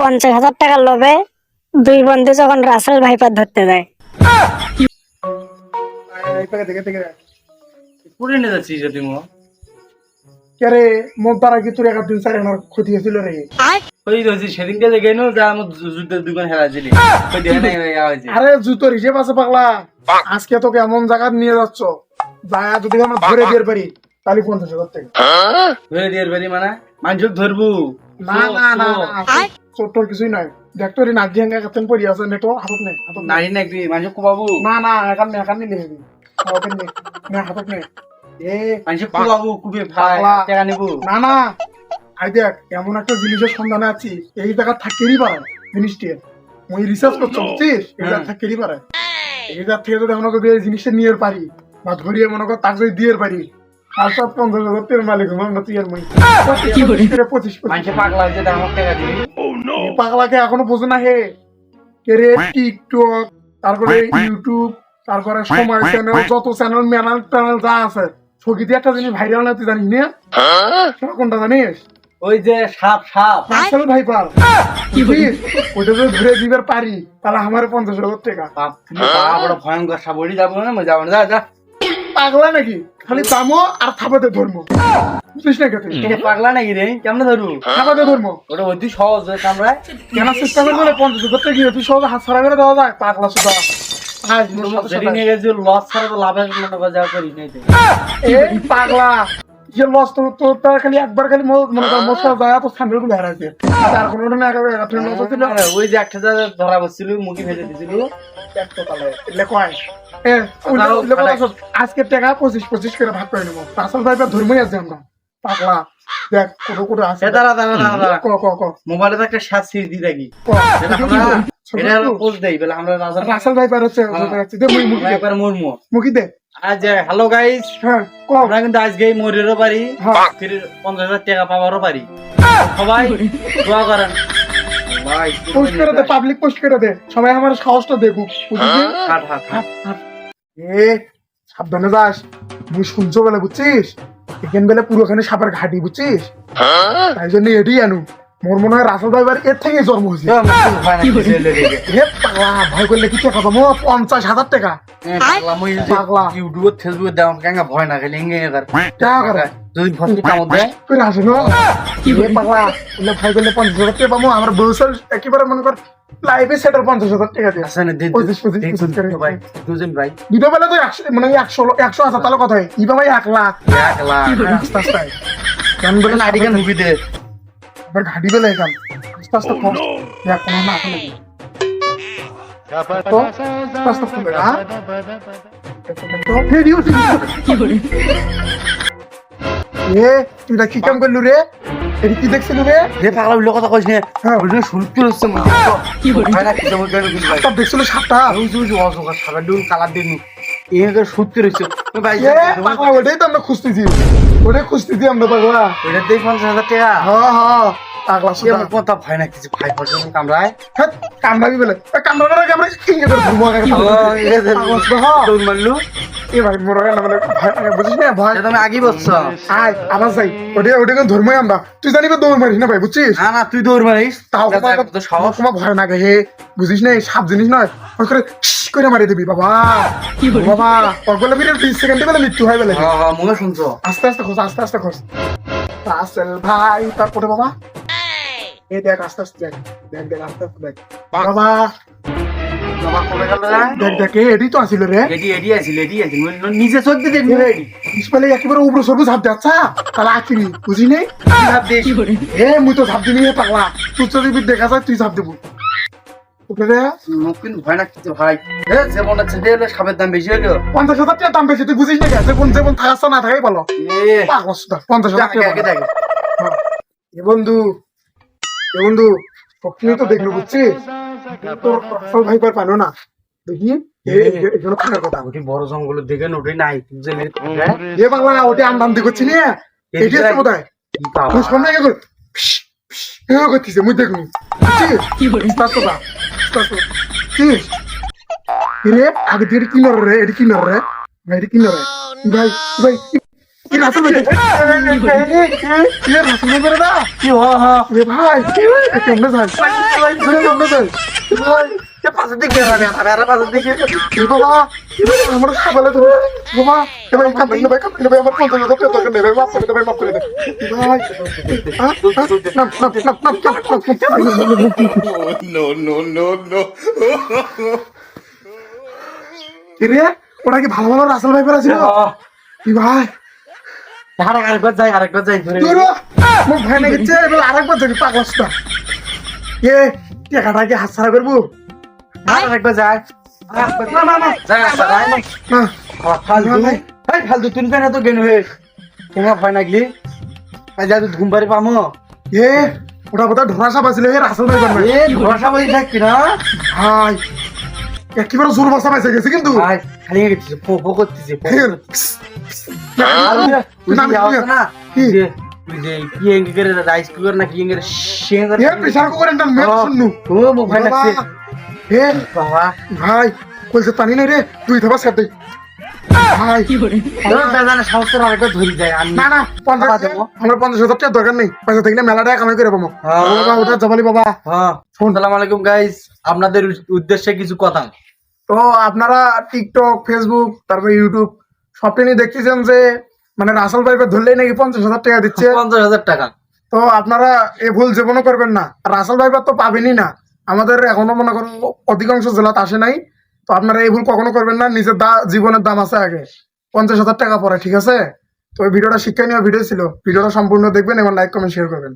পঞ্চাশ হাজার টাকার লোভে দুই বন্ধু যখন রাসেল ভাইপার ধরতে যায়। পুরে নিয়ে মো। কে মন তারা কি তোর একা দিন চার আনার ক্ষতি হয়েছিল রে? ওই রয়েছি সেদিনকে যে গেল যা আমার জু- দোকান হেরা দিলি ওই দেখে নাই হয়েছে। আরে জুতোর হিসেব আছে পাগলা। আজকে তোকে এমন জায়গা নিয়ে যাচ্ছ যা যদি আমরা ধরে দিয়ে পারি তাহলে পঞ্চাশ হাজার টাকা। ধরে দিয়ে পারি মানে? মানুষ ধরবু। না না না না ছোট্ট কিছুই নয় দেখ তোর নাক দিয়ে কাতেন পড়ি আছে নেটো হাতত নেই হাতত নেই। নাকি মানুষ কোবাবু? না না এখান নে এখান হাতত নে নে হাতত নে এ মানুষ কোবাবু কুবে ভাই। টাকা নিবু না না আই দেখ এমন একটা জিনিসের সন্ধানে আছি এই জায়গা থাকেরই পারে জিনিসটি মই রিসার্চ করছ বুঝছিস? হ্যাঁ। থাকেরই পারে। এই জায়গা থেকে যদি মনে করি এই জিনিসটা নিয়ে পারি বা ধরিয়ে মনে কর তাকে যদি দিয়ে পারি আর সব পঞ্চাশ হাজার তেল মালিক হব আমরা তুই আর মই পঁচিশ করে পঁচিশ পঁচিশ। মানুষ পাগলা হয়েছে আমার টাকা দিবি পাগলাকে এখনও বোঝে না হে। রে টিকটক তারপরে ইউটিউব তারপরে সময় চ্যানেল যত চ্যানেল ম্যানেল ট্যানেল যা আছে। ছবিতে একটা জিনিস ভাইরাল না তুই জানিস না? সেটা কোনটা জানিস? ওই যে সাপ সাপ। বুঝিস যদি ধরে দিবার পারি তাহলে আমার পঞ্চাশ হাজার টাকা। বাপ বাপ বড় ভয়ঙ্কর সাপ ওই যাব না যাব না। যা যা। পাগলা নাকি? খালি দামো আর থাপাতে ধর্ম। বুঝিস না কেতে এটা পাগলা নাকি রে? কেমন ধরু থাপাতে ধর্ম। ওটা অতি সহজ হয়ে কামড়ায় কেন চেষ্টা করব না পঞ্চাশ করতে গিয়ে তুই সহজে হাত ছাড়া করে দেওয়া যায়? পাগলা সুদা। লস ছাড়া তো লাভের মনে করি নাই পাগলা। যে লস তো তো তার খালি একবার খালি মনে মশলা যায় তো স্যান্ডেলগুলো হারাইছে। আর আর কোনো না একেবারে লস হচ্ছিল? ওই যে একটা যা ধরা বসছিল মুখে ফেলে দিছিল। একটা তালে এলে কয়? আজকের টাকা পঁচিশ পঁচিশ করে ভাগ করে নেব। আসল ভাইবার ধর্মই আছে আমরা। পাগলা। দেখ কোটো কোটো আছে। দাঁড়া দাঁড়া দাঁড়া ক ক ক। মোবাইলে তো একটা সাত সিরিজ দিয়ে রাখি এটা? পোস্ট দেই বলে আমরা রাসেল ভাইবার হচ্ছে হচ্ছে। মুখি দে। আজ হ্যালো গাইস হ্যাঁ ক আমরা কিন্তু আজকে মরেরও পারি হ্যাঁ। পঞ্চাশ হাজার টাকা পাওয়ারও পারি সবাই দোয়া করেন। পোস্ট করে দে পাবলিক পোস্ট করে দে। সবাই আমার সাহসটা দেখুক হাট এ সাবধানে যাস। মুই শুনছো বলে বুঝছিস? এখান বেলে পুরোখানে সাপের ঘাটি বুঝছিস? তাই জন্য এটি আনু। মোর মনে হয় রাসেল ভাইবার এর থেকে জন্ম হয়েছে। দেখে। হে পাগলা ভয় করলে কি টাকা পাবো? পঞ্চাশ হাজার টাকা। এ, পাগলা। ইউটিউবে ফেসবুকে দেওয়া কেঙ্গা ভয় না খেলে ইঙ্গে এবার টাকা করে। যদি ভর্তি কামড় দেয়। করে আসে না। হে পাগলা বলে ভয় করলে পঞ্চাশ হাজার টাকা পাবো। আমার বউসাল একেবারে মনে কর লাইফে সেটার পঞ্চাশ হাজার টাকা দিয়ে। আসেন দিন পঁচিশ, ভাই দুজন ভাই। দুটো বেলা তো একশো মানে একশো একশো আছে তাহলে কথা হয়। ইবা ভাই এক লাখ। এক লাখ। আস্তে আস্তে। কেন বলে? আইডি কার্ড মুভি দে। আবার ঘাটি বেলা আস্তে আস্তে কম। দেখ কোনো না আসলে তো আস্তে আস্তে কমবে হ্যাঁ? তো ভিডিও এ তুই কি কাম করলু রে? এটি কি দেখছিলু রে? রে পাগলা উল্টো কথা কইছ না। হ্যাঁ। ওই জন্য শুনতে হচ্ছে কি ভয় না কিছু মনে করে ভাই। সব দেখছিল সাতটা ওই যে ডুল কালার দিন এই যে শুনতে ওটাই তো আমরা খুঁজতেছি। ওটাই খুঁজতেছি আমরা পাগলা। ওইটা দেই পঞ্চাশ হাজার টাকা। হ্যাঁ হ্যাঁ পাগলা সে কথা ভয় না কিছু ভাই পর্যন্ত কামড়ায়? হ্যাঁ কামড়াবি বলে। কামড়ানোর আগে আমরা কিনে করে ঘুমো মারলু? এ ভাই মোর আগে মানে বুঝিস না ভয়। তুমি আগে বলছো। আয় আবার যাই। ওটা ওটা কিন্তু ধর্মই আমরা। তুই জানিবে দৌড় মারিস না ভাই বুঝছিস? না না তুই দৌড় মারিস। তাও তো সাহস। তোমার ভয় না হে বুঝিস না সাপ জিনিস নয়। করে করে মারি দিবি বাবা। বাবা পগলে বিরে সেকেন্ডে বেলা মৃত্যু হয় বেলা হ্যাঁ হ্যাঁ মনে শুনছো? আস্তে আস্তে খোঁজ আস্তে আস্তে খোঁজ। রাসেল ভাই তারপরে বাবা? এই দেখ আস্তে আস্তে দেখ দেখ দেখ আস্তে আস্তে দেখ। বাবা। বাবা গেল রে? দেখ দেখ এ এডি তো আসিল রে। এডি এডি আছিল এডি আছিল নিজে চোখ দিয়ে দেখবি এডি ইসমাইলে একেবারে উবরো সরবো ঝাপ যাচ্ছা তাহলে আঁকিনি বুঝি নেই ভাব দেখ এ মুই তো ঝাপ দিবি হে পাগলা। তুই যদি দেখা যায় তুই ঝাপ দেবো। ভয় না কিছু ভাই। এ যেমন আছে দিলে সাপের দাম বেশি হলো। পঞ্চাশ হাজার টাকা দাম বেশি তুই বুঝিস না কেন? যেমন যেমন না থাকাই ভালো এ পাগল সুদা পঞ্চাশ হাজার আগে আগে টাকা হ্যাঁ। এ বন্ধু এ বন্ধু সবকিছু তো দেখল বুঝছিস? তোর আসল ভাই পার পানো না। দেখি এ- এ- এগুলো থাকার কথা? বড় জঙ্গলের দিকে নোটে নাই। এ বাংলা ওটি আমদানি করছি নিয়ে এটি আছে কি এও করতেছে মুই কথা স্টার্ট কথা বুঝছিস রে আগে দিয়ে কি নর রে এটি কি নর রে ভাই এটি কি নর রে ভাই ভাই কি রাসেল ভাই কি রাসেল ভাই না কি হ হ এ ভাই কেমনে যাই কেমনে যাই ভাই পাশের দিকে যাবে আর পাশের দিকে এ বাবা? এ বাবা, আমার খাবালে ধরে বাবা? এ ভাই নেবে কাম নেবে আমার পঞ্চাশ হাজার টাকা দরকার নেবে মাফ করে দে মাফ করে দে ভাই? আ, আ, নাম নাম নাম নাম নাম নাম no, no, no, no. কি ভালো ভালো রাসেল ভাই পেরেছিল কি ভাই? আরেক আরেকবার যাই আরেকবার যাই ধরে ভাই নাকি চে এবার আরেকবার যাবি পাগলটা এ টাকাটা কি হাত ছাড়া করব? ফালতু। ভাই। এই ফালতু তুমি কেন তো গেন হে তোমার ভয় লাগলি আজ আজ ঘুম পারি পামো। এ ওটা ধরা সাপ আছিল। হে রাসেল ভাই বানাই এ ভরসা বলি থাকি না ভাই একেবারে জোর বসা পাইছে গেছে কিন্তু। ভাই খালি গেছে করতেছে না, কি? ওই যে- কি এঙ্গে করে রাইস কুকার না কি এঙ্গে শিং এ প্রেসার কুকার এটা মেট শুননু। ও মুখ লাগছে। হে বাবা ভাই কইছে নাই রে থাবা ভাই বেজানে সাহস করে ধরি যায় আমি না না পঞ্চাশ দেবো। আমার পঞ্চাশ হাজার টাকা দরকার নেই। পয়সা থাকলে মেলা টাকা কামাই করে পাবো। হ্যাঁ। বাবা ওটা জবালি বাবা। হ্যাঁ। আসসালামু আলাইকুম গাইস আপনাদের উদ্দেশ্যে কিছু কথা। তো আপনারা টিকটক ফেসবুক তারপর ইউটিউব সবটা নিয়ে দেখতেছেন যে মানে রাসেল ভাইকে ধরলেই নাকি পঞ্চাশ হাজার টাকা দিচ্ছে। পঞ্চাশ হাজার টাকা। তো আপনারা এ ভুল জীবনও করবেন না। রাসেল ভাইবার তো পাবেনই না। আমাদের এখনও মনে করো অধিকাংশ জেলাতে আসে নাই। তো আপনারা এই ভুল কখনো করবেন না, নিজের দা জীবনের দাম আছে আগে। পঞ্চাশ হাজার টাকা পরে ঠিক আছে? তো ভিডিওটা শিক্ষা নেওয়া ভিডিও ছিল। ভিডিওটা সম্পূর্ণ দেখবেন এবং লাইক কমেন্ট শেয়ার করবেন।